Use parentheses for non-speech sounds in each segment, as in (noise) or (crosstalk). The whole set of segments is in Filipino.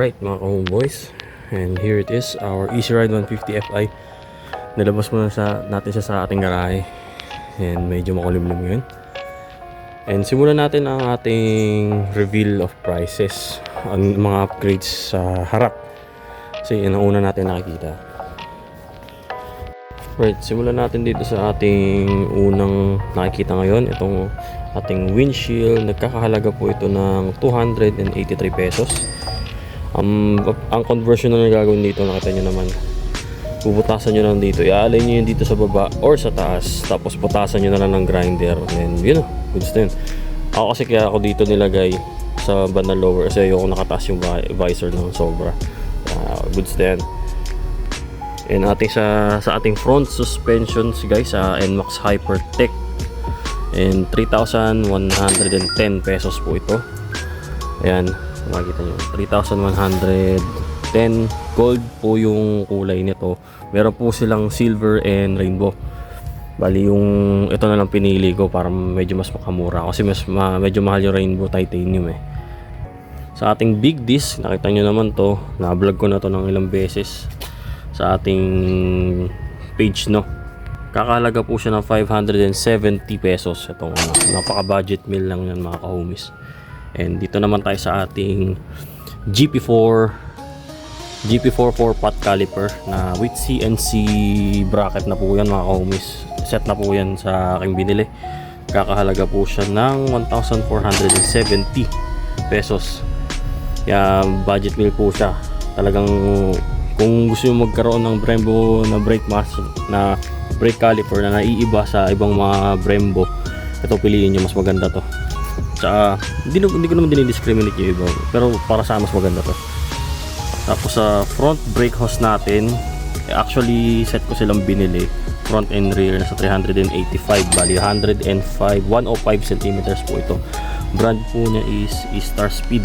Alright mga homeboys And here it is Our Easy Ride 150 Fi Nilabas muna sa, natin siya sa ating garahe. And medyo makulimlim ngayon. And simulan natin ang ating reveal of prices. Ang mga upgrades sa harap. Kasi yun ang una natin nakikita. Right, simulan natin dito sa ating unang nakikita ngayon. Itong ating windshield. Nagkakahalaga po ito ng 283 pesos Um, ang conversion na gagawin dito, nakita nyo naman. Bubutasan nyo lang dito. I-align nyo yun dito sa baba or sa taas. Tapos butasan nyo na lang ng grinder. And yun na, goods yun. Ako kasi kaya ako dito nilagay sa bandang lower kasi ayoko nakataas yung vi- visor ng sobra. Uh, goods na yan. And ating sa, sa ating front suspensions guys sa NMAX Hypertech. And 3,110 pesos po ito. Ayan, makikita nyo 3,110 gold po yung kulay nito. Meron po silang silver and rainbow. Bali yung ito na lang pinili ko para medyo mas makamura. Kasi mas ma, medyo mahal yung rainbow titanium eh. Sa ating big disc nakita nyo naman to. Na vlog ko na to ng ilang beses sa ating page no? Kakalaga po siya ng 570 pesos. Itong ano, napaka budget meal lang yan mga kahomies And dito naman tayo sa ating GP4 GP4 4 pot caliper na with CNC bracket na po yan mga kahomies. Set na po yan sa aking binili. Kakahalaga po siya ng 1,470 pesos. Kaya budget meal po siya. Talagang kung gusto nyo magkaroon ng Brembo na brake mass na brake caliper na naiiba sa ibang mga Brembo, ito piliin nyo mas maganda to. Tsaka, hindi, hindi ko naman dinidiscriminate yung iba. Pero para sa mas maganda to. Tapos sa front brake hose natin, eh, actually set ko silang binili. Front and rear nasa 385. Bali, 105, 105 centimeters po ito. Brand po niya is, is Star Speed.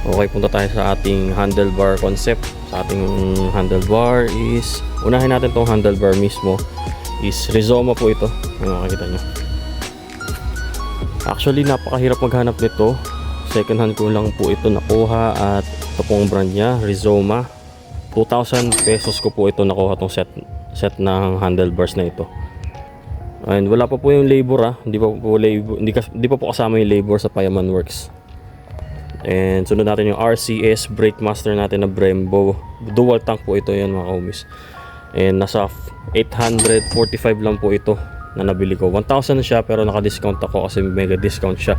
Okay, punta tayo sa ating handlebar concept. Sa ating handlebar is, unahin natin tong handlebar mismo. Is Rizoma po ito. Yung makikita nyo. Actually, napakahirap maghanap nito. Second hand ko lang po ito nakuha at ito pong brand niya, Rizoma. 2,000 pesos ko po ito nakuha tong set set ng handlebars na ito. And wala pa po yung labor ah. Hindi pa po labor, hindi, hindi pa po kasama yung labor sa Payaman Works. And sunod natin yung RCS brake master natin na Brembo. Dual tank po ito yan mga homies. And nasa 845 lang po ito na nabili ko. 1,000 siya pero naka-discount ako kasi mega discount siya.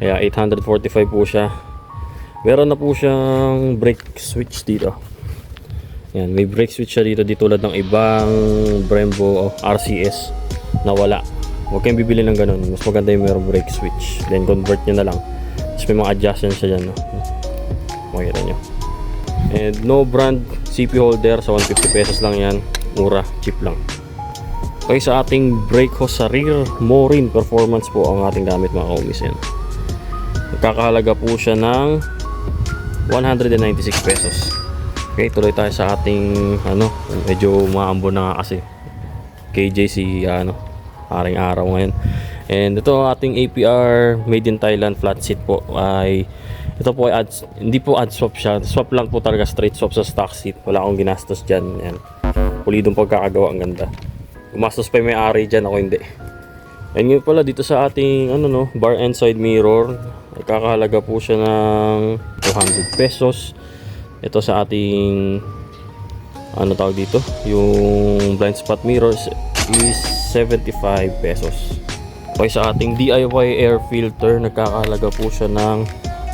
Kaya 845 po siya. Meron na po siyang brake switch dito. Yan, may brake switch siya dito di tulad ng ibang Brembo RCS na wala. Huwag kayong bibili ng ganun. Mas maganda yung meron brake switch. Then convert nyo na lang. Tapos may mga adjustments siya dyan. No? Makikita nyo. And no brand CP holder sa 150 pesos lang yan. Mura, cheap lang. Okay, sa ating brake hose sa rear, Morin Performance po ang ating gamit mga kaumis yan. Nagkakahalaga po siya ng 196 pesos. Okay, tuloy tayo sa ating ano, medyo maambo na kasi. KJ si ano, aring araw ngayon. And ito ating APR made in Thailand flat seat po ay ito po ay ad, hindi po ad swap siya. Swap lang po talaga straight swap sa stock seat. Wala akong ginastos diyan. Yan. Pulidong pagkakagawa ang ganda. Gumastos pa yung may-ari dyan, ako hindi. And yun pala, dito sa ating ano no, bar and side mirror, kakahalaga po siya ng 200 pesos. Ito sa ating ano tawag dito, yung blind spot mirrors is 75 pesos. Okay, sa ating DIY air filter, nagkakahalaga po siya ng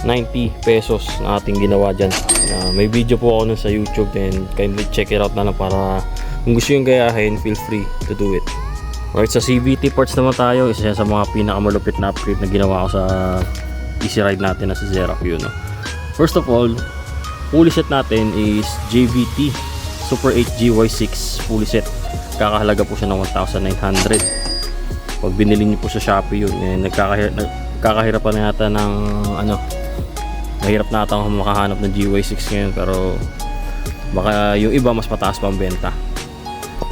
90 pesos na ating ginawa dyan. Uh, may video po ako nun sa YouTube and kindly check it out na lang para kung gusto yung gayahin, feel free to do it. Alright, sa CVT parts naman tayo, isa sa mga pinakamalupit na upgrade na ginawa ko sa easy ride natin na sa Zerac yun. No? First of all, fully set natin is JVT Super 8 GY6 fully set. Kakahalaga po siya ng 1,900. Pag binili niyo po sa Shopee yun, eh, nagkakahir nagkakahirapan na yata ng ano, mahirap na ata makahanap ng GY6 ngayon pero baka yung iba mas mataas pa ang benta.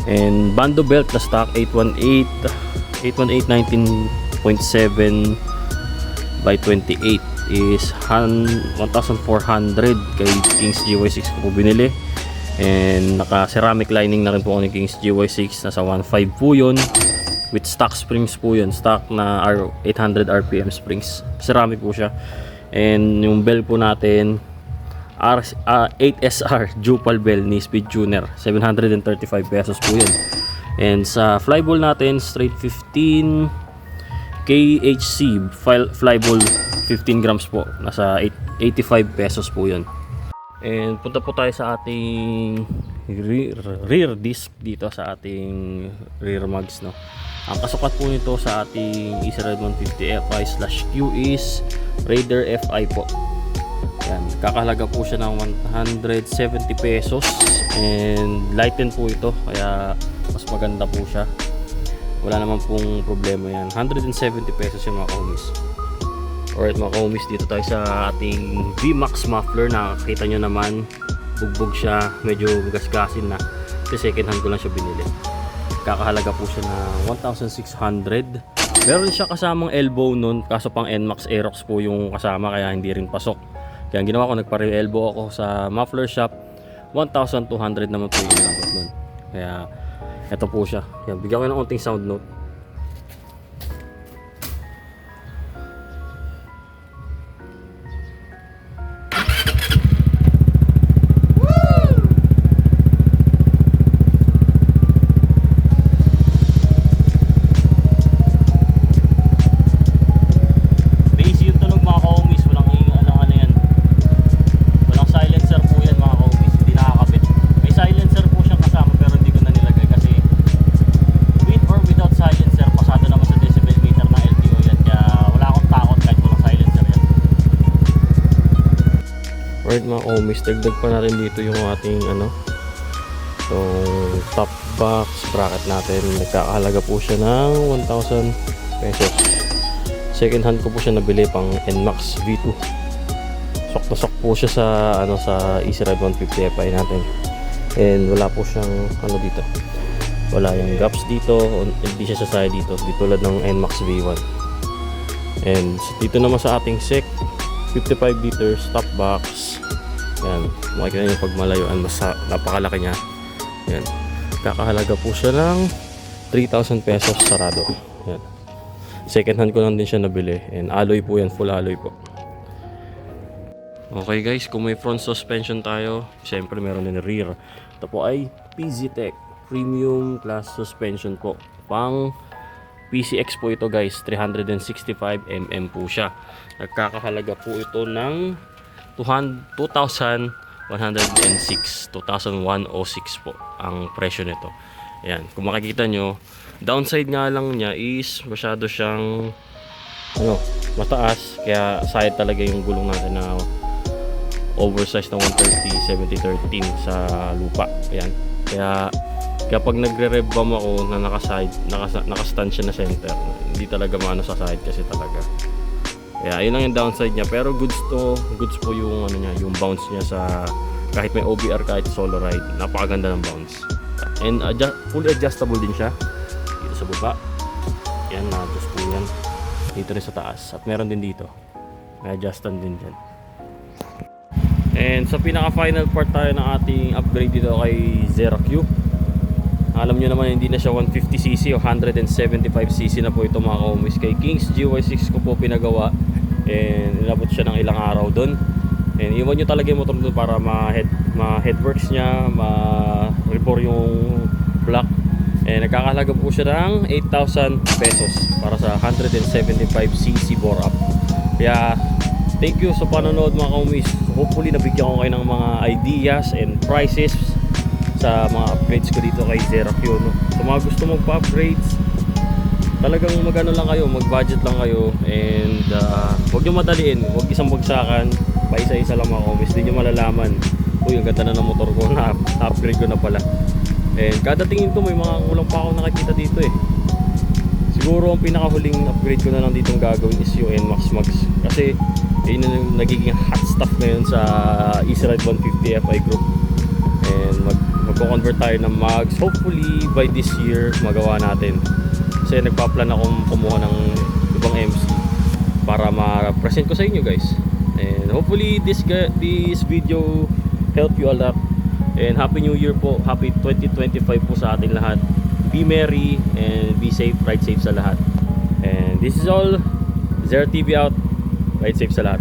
And bando belt na stock 818 818 19.7 by 28 is han- 1,400 kay Kings GY6 ko po binili. And naka ceramic lining na rin po ako ni Kings GY6 nasa 1.5 po yun. With stock springs po yun stock na R 800 RPM springs. Ceramic po siya. And yung bell po natin R, ah, 8SR Jupal bell ni Speed Tuner 735 pesos po yun and sa flyball natin straight 15 KHC fly, flyball 15 grams po nasa 8, 85 pesos po yun And punta po tayo sa ating rear, rear disc dito sa ating rear mags no. Ang kasukat po nito sa ating Ride 150 FI slash Q is Raider FI po. Yan, kakahalaga po siya ng 170 pesos and lighten po ito kaya mas maganda po siya. Wala naman pong problema yan. 170 pesos yung mga homies. Alright mga homies, dito tayo sa ating VMAX muffler. Nakakita nyo naman, bugbog siya, medyo gasgasin na. Kasi second hand ko lang siya binili. Kakahalaga po siya ng 1,600. Meron siya kasamang elbow nun, kaso pang NMAX Aerox po yung kasama kaya hindi rin pasok. Kaya ginawa ko, nagpa-elbow ako sa muffler shop. 1,200 naman po yung inabot nun. Kaya, ito po siya. Yan, bigyan ko ng unting sound note. Alright mga ka-homies, dagdag pa natin dito yung ating ano, itong top box bracket natin. Nagkakahalaga po siya ng 1,000 pesos. Second hand ko po siya nabili pang NMAX V2. Sok na sok po siya sa ano sa Easy Ride 150 FI natin. And wala po siyang ano dito. Wala yung gaps dito, hindi siya sasaya dito, di tulad ng NMAX V1. And dito naman sa ating SEC 55 liters top box. Yan, makikita niyo pag malayuan, mas napakalaki niya. Yan. Kakahalaga po siya ng 3,000 pesos sarado. Yan. Second hand ko lang din siya nabili. And alloy po yan, full alloy po. Okay guys, kung may front suspension tayo, syempre meron din rear. Ito po ay PZTech Premium Class Suspension po. Pang PCX po ito guys, 365mm po siya. Nagkakahalaga po ito ng 200 2,106 2,106 po ang presyo nito. Ayan, kung makikita nyo, downside nga lang niya is masyado siyang ano, mataas kaya side talaga yung gulong natin na oversized na 130 70 13 sa lupa. Ayan. Kaya kapag nagre-rev bomb ako na naka-side, naka, naka-stand siya na center, hindi talaga maano sa side kasi talaga. Kaya yun lang yung downside niya pero goods to, goods po yung ano niya, yung bounce niya sa kahit may OBR kahit solo ride, napakaganda ng bounce. And adjust, fully adjustable din siya dito sa baba. Yan, na-adjust po yan. Dito rin sa taas. At meron din dito. May adjustan din dyan. And sa pinaka-final part tayo ng ating upgrade dito kay Zero Q. Alam nyo naman hindi na siya 150cc o 175cc na po ito mga kaumis. Kay Kings GY6 ko po pinagawa. And inabot siya ng ilang araw doon. And iwan nyo talaga yung motor doon para ma-head, ma-headworks niya, ma-rebore yung block. And nagkakahalaga po siya ng 8,000 pesos para sa 175cc bore up. Kaya thank you sa panonood mga kaumis. Hopefully nabigyan ko kayo ng mga ideas and prices sa mga upgrades ko dito kay Zero Q. No? Sa mga gusto magpa-upgrades, talagang magano lang kayo, mag-budget lang kayo and uh, huwag nyo madaliin, huwag isang bagsakan, pa isa-isa lang mga kaumis, hindi nyo malalaman. Uy, ang ganda na ng motor ko, (laughs) na upgrade ko na pala. And kada tingin ko may mga kulang pa ako nakikita dito eh. Siguro ang pinakahuling upgrade ko na lang dito gagawin is yung NMAX Max. Kasi yun yung nagiging hot stuff ngayon sa Easy Ride 150 FI group. And mag magko-convert tayo ng mags hopefully by this year magawa natin kasi nagpa-plan akong kumuha ng ibang MC para ma-present ko sa inyo guys And hopefully this this video help you a lot. And Happy New Year po. Happy 2025 po sa ating lahat. Be merry and be safe. Ride safe sa lahat. And this is all. Zero TV out. Ride safe sa lahat.